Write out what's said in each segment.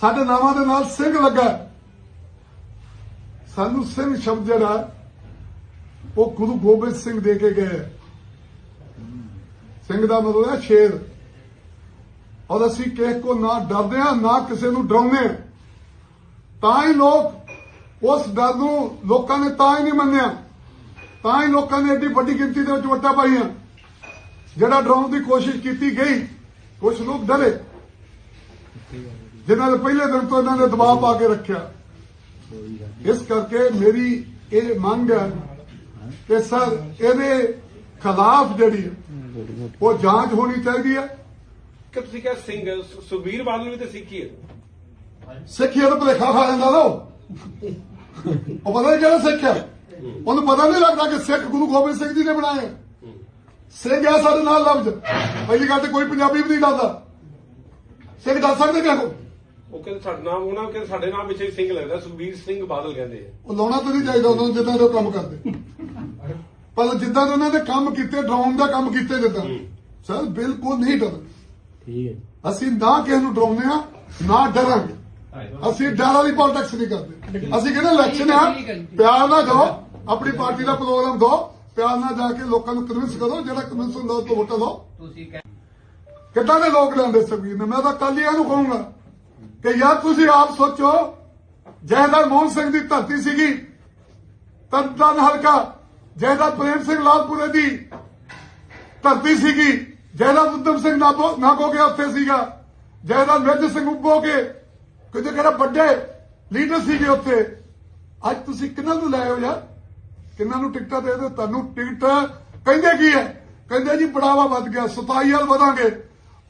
ਸਾਡੇ ਨਾਵਾਂ ਦੇ ਨਾਲ ਸਿੰਘ ਲੱਗਾ ਸਾਨੂੰ ਸਿੰਘ ਸ਼ਬਦ ਜਿਹੜਾ ਉਹ ਗੁਰੂ ਗੋਬਿੰਦ ਸਿੰਘ ਦੇ ਕੇ ਗਏ ਸਿੰਘ ਦਾ ਮਤਲਬ ਹੈ ਸ਼ੇਰ। ਔਰ ਅਸੀਂ ਕਿਸੇ ਕੋ ਨਾ ਡਰਦੇ ਹਾਂ, ਨਾ ਕਿਸੇ ਨੂੰ ਡਰਾਉਂਦੇ ਹਾਂ। ਤਾਂ ਹੀ ਲੋਕ ਉਸ ਡਰ ਨੂੰ ਲੋਕਾਂ ਨੇ ਤਾਂ ਹੀ ਨਹੀਂ ਮੰਨਿਆ। ਤਾਂ ਹੀ ਲੋਕਾਂ ਨੇ ਏਡੀ ਵੱਡੀ ਗਿਣਤੀ ਦੇ ਵਿੱਚ ਵੋਟਾਂ ਪਾਈਆਂ। ਜਿਹੜਾ ਡਰਾਉਣ ਦੀ ਕੋਸ਼ਿਸ਼ ਕੀਤੀ ਗਈ ਕੁਝ ਲੋਕ ਡਰੇ। ਜਿਨ੍ਹਾਂ ਨੇ ਪਹਿਲੇ ਦਿਨ ਤੋਂ ਇਹਨਾਂ ਨੇ ਦਬਾਅ ਪਾ ਕੇ ਰੱਖਿਆ। ਇਸ ਕਰਕੇ ਮੇਰੀ ਇਹ ਮੰਗ ਹੈ ਕਿ ਸਰ ਇਹਦੇ ਖਿਲਾਫ ਜਿਹੜੀ ਉਹ ਜਾਂਚ ਹੋਣੀ ਚਾਹੀਦੀ ਹੈ। ਕਿ ਤੁਸੀਂ ਕਿਹਾ ਸਿੰਘ ਸੁ- ਸੁਖਬੀਰ ਬਾਦਲ ਵੀ ਤੇ ਸਿੱਖੀ ਹੈ। ਸਿੱਖੀ ਦਾ ਭਲੇਖਾ ਖਾ ਜਾਂਦਾ ਲੋ ਉਹ। ਪਤਾ ਨਹੀਂ ਕਿਹੜਾ ਸਿੱਖ ਹੈ। ਉਹਨੂੰ ਪਤਾ ਨਹੀਂ ਲੱਗਦਾ ਕਿ ਸਿੱਖ ਗੁਰੂ ਗੋਬਿੰਦ ਸਿੰਘ ਜੀ ਨੇ ਬਣਾਏ। ਸਿੰਘ ਹੈ ਸਾਡੇ ਨਾਲ ਲਫ਼ਜ਼। ਪਹਿਲੀ ਗੱਲ ਤੇ ਕੋਈ ਪੰਜਾਬੀ ਵੀ ਨਹੀਂ ਡਰਦਾ। ਸਿੰਘ ਦੱਸ ਸਕਦੇ ਕਿਹੋ ਉਹ ਕਹਿੰਦੇ ਸਾਡਾ ਨਾਮ ਉਹਨਾਂ ਕਹਿੰਦੇ ਸਾਡੇ ਨਾਮ ਪਿੱਛੇ ਸਿੰਘ ਲੱਗਦਾ ਸੁਖਬੀਰ ਸਿੰਘ ਬਾਦਲ ਕਹਿੰਦੇ ਆ। ਉਹ ਲਾਉਣਾ ਤਾਂ ਨਹੀਂ ਚਾਹੀਦਾ ਉਹਨਾਂ ਨੂੰ ਜਿੱਦਾਂ ਦੇ ਉਹ ਕੰਮ ਕਰਦੇ। ਪਰ ਜਿੱਦਾਂ ਦੇ ਉਹਨਾਂ ਦੇ ਕੰਮ ਕੀਤੇ ਡਰਾਉਣ ਦਾ ਕੰਮ ਕੀਤੇ ਜਿੱਦਾਂ। ਸਰ ਬਿਲਕੁਲ ਨਹੀਂ ਡਰਦੇ ਠੀਕ ਹੈ। ਅਸੀਂ ਨਾ ਕਿਸੇ ਨੂੰ ਡਰਾਉਂਦੇ ਆ ਨਾ ਡਰਾਂਗੇ। ਅਸੀਂ ਡਰ ਵਾਲੀ ਪੋਲਿਟਿਕਸ ਨਹੀਂ ਕਰਦੇ। ਅਸੀਂ ਕਹਿੰਦੇ ਇਲੈਕਸ਼ਨ ਆ ਪਿਆਰ ਨਾਲ ਜਾਓ ਆਪਣੀ ਪਾਰਟੀ ਦਾ ਪ੍ਰੋਗਰਾਮ ਦਿਓ ਪਿਆਰ ਨਾਲ ਜਾ ਕੇ ਲੋਕਾਂ ਨੂੰ ਕਨਵਿੰਸ ਕਰੋ ਜਿਹੜਾ ਕਨਵਿੰਸ ਹੁੰਦਾ ਉਹ ਤੋਂ ਵੋਟਾਂ ਲਓ ਤੁਸੀਂ ਕਿੱਦਾਂ ਦੇ ਲੋਕ ਲੈਂਦੇ ਸੁਖਬੀਰ ਨੇ? ਮੈਂ ਤਾਂ ਕੱਲ ਹੀ ਕਹੂੰਗਾ ਕਿ ਯਾਰ ਤੁਸੀਂ ਆਪ ਸੋਚੋ, ਜੈਦਾਰ ਮੋਹਨ ਸਿੰਘ ਦੀ ਧਰਤੀ ਸੀਗੀ ਤਨਤਨ ਹਲਕਾ ਜੈਦਾਰ ਪ੍ਰੇਮ ਸਿੰਘ ਲਾਲਪੁਰੇ ਦੀ ਧਰਤੀ ਸੀਗੀ, ਜੈਦਾਰ ਉਦਮ ਸਿੰਘ ਨਾਗੋ ਕੇ ਉੱਥੇ ਸੀਗਾ, ਜੈਦਾਰ ਮੇਜ ਸਿੰਘ ਉੱਭੋ ਕੇ ਕਿ ਜਿਹੜਾ ਵੱਡੇ ਲੀਡਰ ਸੀਗੇ ਉੱਥੇ। ਅੱਜ ਤੁਸੀਂ ਕਿਹਨਾਂ ਨੂੰ ਲਾਏ ਯਾਰ? ਕਿਹਨਾਂ ਨੂੰ ਟਿਕਟਾਂ ਦੇ ਦਿਓ? ਤੁਹਾਨੂੰ ਟਿਕਟ ਕਹਿੰਦੇ ਕੀ ਹੈ? ਕਹਿੰਦੇ ਜੀ, ਬੜਾਵਾ ਵੱਧ ਗਿਆ 27 ਵਾਲ ਵਧਾਂਗੇ।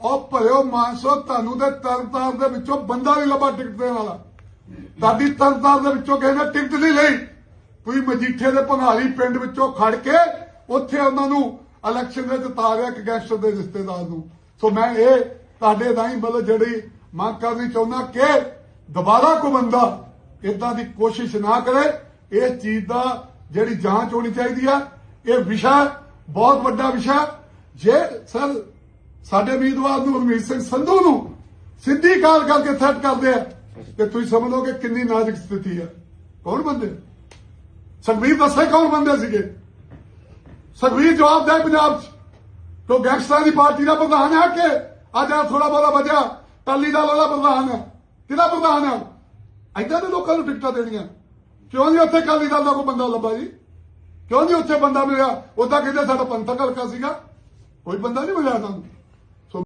ਉਹ ਭਰਿਓ ਮਾਨਸੋ ਤੁਹਾਨੂੰ ਦੇ ਤਰਨਤਾਰ ਦੇ ਵਿੱਚੋਂ ਬੰਦਾ ਨਹੀਂ ਲੱਭਾ ਟਿਕਟ ਦੇਣ ਵਾਲਾ। ਤੁਹਾਡੀ ਤਰਨਤਾਰ ਦੇ ਵਿੱਚੋਂ ਕਿਸੇ ਨੇ ਟਿਕਟ ਨਹੀਂ ਲਈ। ਤੁਸੀਂ ਮਜੀਠੇ ਦੇ ਭੰਗਾਲੀ ਪਿੰਡ ਵਿੱਚੋਂ ਖੜ ਕੇ ਉੱਥੇ ਉਹਨਾਂ ਨੂੰ ਇਲੈਕਸ਼ਨ ਦੇ ਵਿੱਚ ਤਾਰਿਆ ਇੱਕ ਗੈਂਗਸਟਰ ਦੇ ਰਿਸ਼ਤੇਦਾਰ ਨੂੰ। ਸੋ ਮੈਂ ਇਹ ਤੁਹਾਡੇ ਰਾਹੀਂ ਮਤਲਬ ਜਿਹੜੀ ਮੰਗ ਕਰਨੀ ਚਾਹੁੰਦਾ ਕਿ ਦੁਬਾਰਾ ਕੋਈ ਬੰਦਾ ਇਦਾਂ ਦੀ ਕੋਸ਼ਿਸ਼ ਨਾ ਕਰੇ। ਇਸ ਚੀਜ਼ ਦਾ ਜਿਹੜੀ ਜਾਂਚ ਹੋਣੀ ਚਾਹੀਦੀ ਆ। ਇਹ ਵਿਸ਼ਾ ਬਹੁਤ ਵੱਡਾ ਵਿਸ਼ਾ। ਜੇ ਸਰ ਸਾਡੇ ਉਮੀਦਵਾਰ ਨੂੰ ਹਰਮੀਤ ਸਿੰਘ ਸੰਧੂ ਨੂੰ ਸਿੱਧੀ ਕਾਲ ਕਰਕੇ ਥ੍ਰੈਟ ਕਰਦੇ ਆ ਤੇ ਤੁਸੀਂ ਸਮਝ ਲਓ ਕਿ ਕਿੰਨੀ ਨਾਜ਼ੁਕ ਸਥਿਤੀ ਆ ਕੌਣ ਬੰਦੇ? ਸੁਖਬੀਰ ਦੱਸੇ ਕੌਣ ਬੰਦੇ ਸੀਗੇ? ਸੁਖਬੀਰ ਜਵਾਬ ਦੇ ਪੰਜਾਬ 'ਚ। ਤੋ ਗੈਂਗਸਟਰਾਂ ਦੀ ਪਾਰਟੀ ਦਾ ਪ੍ਰਧਾਨ ਹੈ ਕਿ ਅੱਜ ਆ ਥੋੜਾ ਬਹੁਤਾ ਬਚਿਆ ਟਾਲੀ ਦਾ ਵਾਲਾ ਪ੍ਰਧਾਨ ਹੈ। ਕਿਹਦਾ ਪ੍ਰਧਾਨ ਹੈ? ਐਦਾਂ ਦੇ ਲੋਕਾਂ ਨੂੰ ਟਿਕਟਾਂ ਦੇਣੀਆਂ। ਕਿਉਂ ਨਹੀਂ ਉੱਥੇ ਕਾਲੀ ਦਲ ਦਾ ਕੋਈ ਬੰਦਾ ਲੱਭਾ ਜੀ? ਕਿਉਂ ਨਹੀਂ ਉੱਥੇ ਬੰਦਾ ਮਿਲਿਆ? ਉਹਦਾ ਕਹਿੰਦੇ ਸਾਡਾ ਪੰਥਕ ਹਲਕਾ ਸੀਗਾ। ਕੋਈ ਬੰਦਾ ਨਹੀਂ ਮਿਲਿਆ ਸਾਨੂੰ।